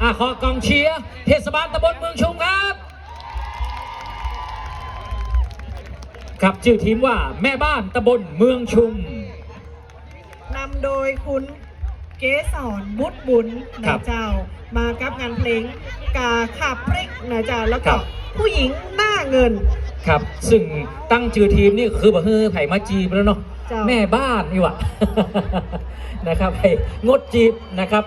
อะขอกองเชียร์เทศบาลตำบลเมืองชุมครับครับชื่อทีมว่าแม่บ้านตำบลเมืองชุม นำโดยคุณเกสรบุตรบุญครันะบเจ้า มากับงานเพลงกาขับพริกนะเจ้าแล้วครัก็บ ผู้หญิงหน้าเงิน ครับ ซึ่งตั้งชื่อทีมนี่คือบ่ฮือไผ่มาจีบแล้วเนาะเจ้า แม่บ้านนี่หว่า นะครับให้งดจีบนะครับ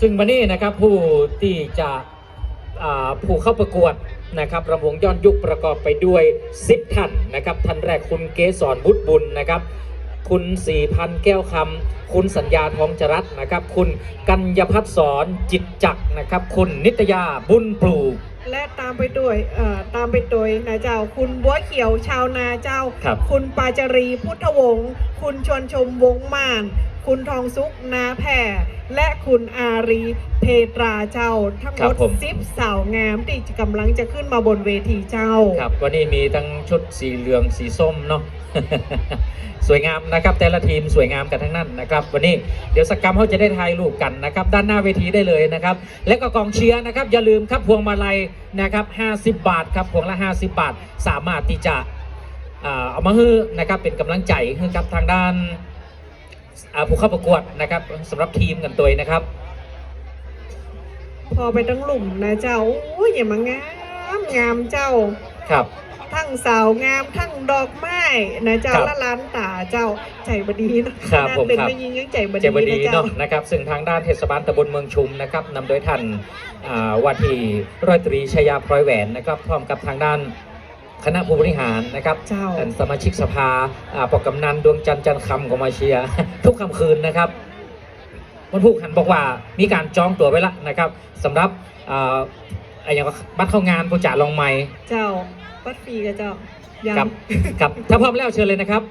ซึ่งวันนี้นะครับผู้ที่จะอ่าผู้เข้าประกวดนะครับระวงย้อนยุคประกอบไปด้วย 10 ท่านนะครับท่านแรกคุณเกสรบุตรบุญนะครับ คุณสี่พันแก้วคำคุณสัญญาทองจรัตน์นะครับ คุณกัญญพัฒน์สอนจิตจักรนะครับ คุณนิตยาบุญปลูกและตามไปด้วยเอ่อตามไปโดยนะเจ้า คุณบัวเขียวชาวนาเจ้าครับคุณปาจารีพุทธวงศ์คุณชวนชมวงศ์ม่าน คุณทองสุกนาแผ่ และคุณอารีเพตราเจ้า ทั้งหครัมบดผมสิบสาวงามที่กำลังจะขึ้นมาบนเวทีเจ้า ครับวันนี้มีทั้งชุดสีเหลืองสีส้มเนาะ สวยงามนะครับ แต่ละทีมสวยงามกันทั้งนั้นนะครับ วันนี้เดี๋ยวสักกรรมเขาจะได้ถ่ายรูปกันนะครับ ด้านหน้าเวทีได้เลยนะครับ และก็กองเชียร์นะครับ อย่าลืมครับพวงมาลัยนะครับ 50 บาทครับพวงละ 50 บาท สามารถที่จะ อ่าเอามาฮื้อนะครับเป็นกำลังใจให้กับทางด้านอ่า ผู้เข้าประกวดนะครับสำหรับทีมกันตัวเองนะครับ พอไปทั้งหลุมนะเจ้าโอ้ยอย่ามางามงามเจ้าครับ ทั้งสาวงามทั้งดอกไม้นะเจ้าครับ ละล้านตาเจ้าใจบดีเนาะครับน่าผมเป็นครับ ไม่ยิงยังใจบดีเจบดีนะเจ้า เนาะนะครับซึ่งทางด้านเทศบาลตำบลเมืองชุมนะครับนำโดยท่านอ่าว่าที่ร้อยตรีชยาพลอยแหวนนะครับพร้อมกับทางด้าน คณะผู้บริหารนะครับเจ้าท่านสมาชิกสภาอ่าปกกำนันดวงจันทร์จันทร์คำก็มาเชียร์ทุกค่ำคืนนะครับวันผู้ขันบอกว่ามีการจองตั๋วไว้ละนะครับสำหรับอ่าไอ้อย่างว่าบัตรเข้างานผู้จ่าลองใหม่ เจ้าปัดฟรีกับเจ้ายังครับครับ ถ้าพร้อมแล้วเชิญเลยนะครับ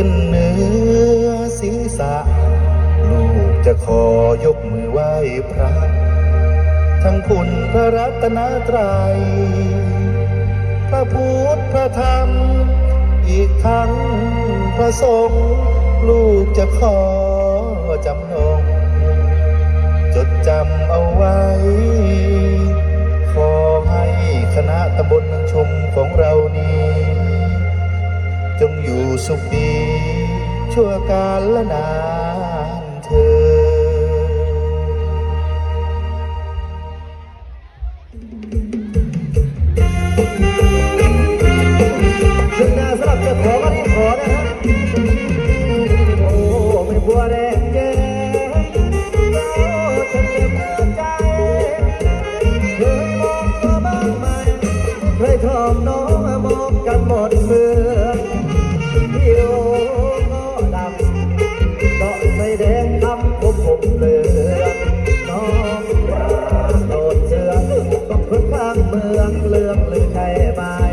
ขึ้นเหนือศีรษะ ลูกจะขอยกมือไหว้พระ ทั้งคุณพระรัตนตรัย พระพุทธพระธรรม อีกทั้งพระสงฆ์ลูกจะขอจำนง จดจำเอาไว้ ขอให้คณะตำบลเมืองชมของเรานี้ จงอยู่สุขดีชั่วกาลละนานเธอญขึ้นหน้าสลับจะขอก็รีบขอนะฮะ โอ้ไม่บัวแดงแย้โอ้ฉันเจ็บหัวใจเคยมองมาบ้างไหมเคยทอมน้องมองกันหมดเมือืองเลืองเลยแค่บ้า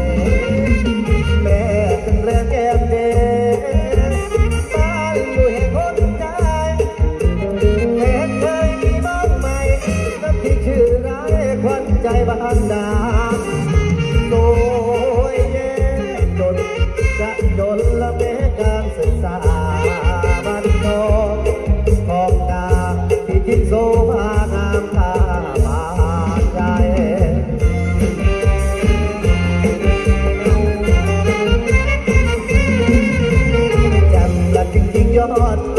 God.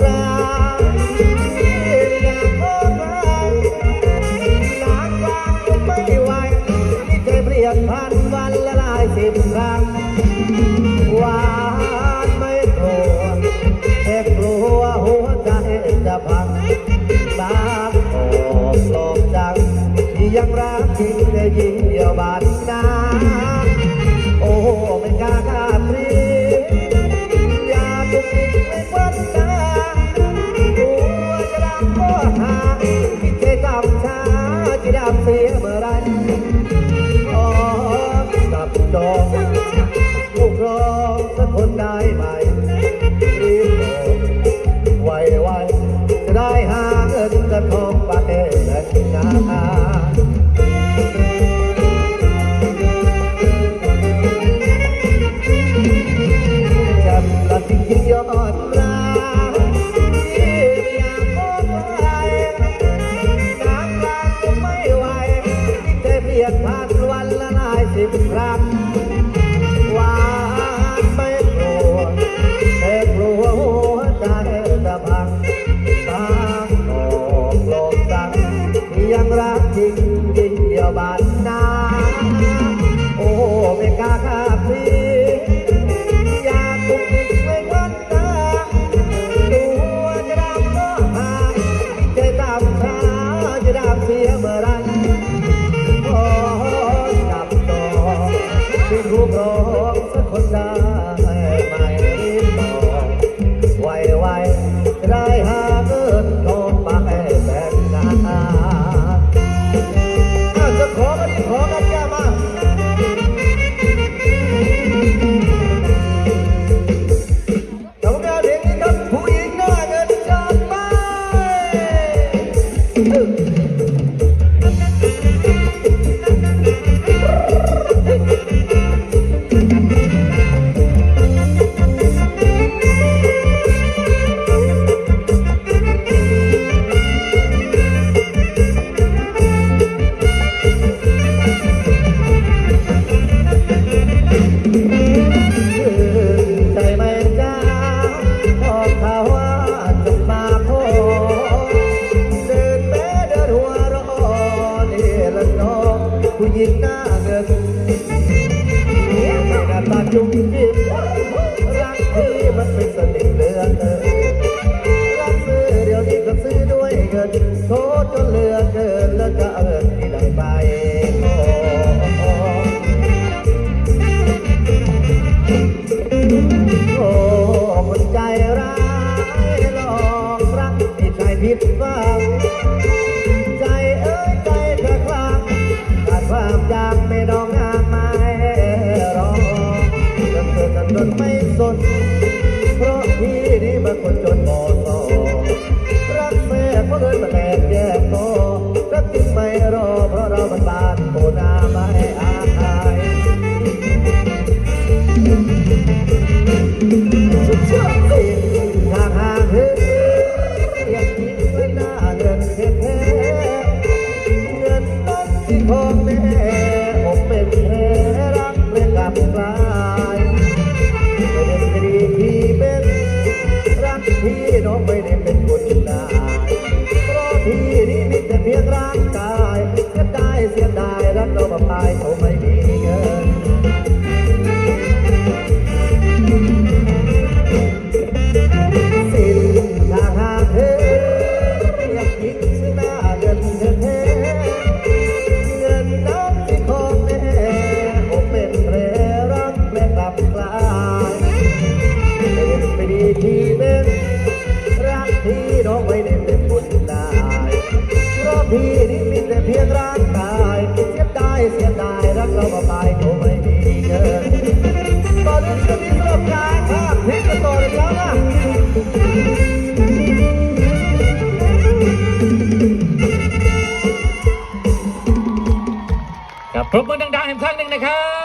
สิบรัก ผู้หญิงหน้าเงิน จนไม่สน เพราะพี่นี่มันคนจนมอสอรักแม่าะเลยมาแตกแยกโตรักจริไม่รอ เพราะเรามันบานโหนาไม่อาย เสียดายรักเราบ่ตายก็ไม่มีเงินตอนนี้ก็มีรอบาข้ามเพชรกันต่อเลยครับครับปรบมือดังๆอีกครั้งหนึ่งนะครับ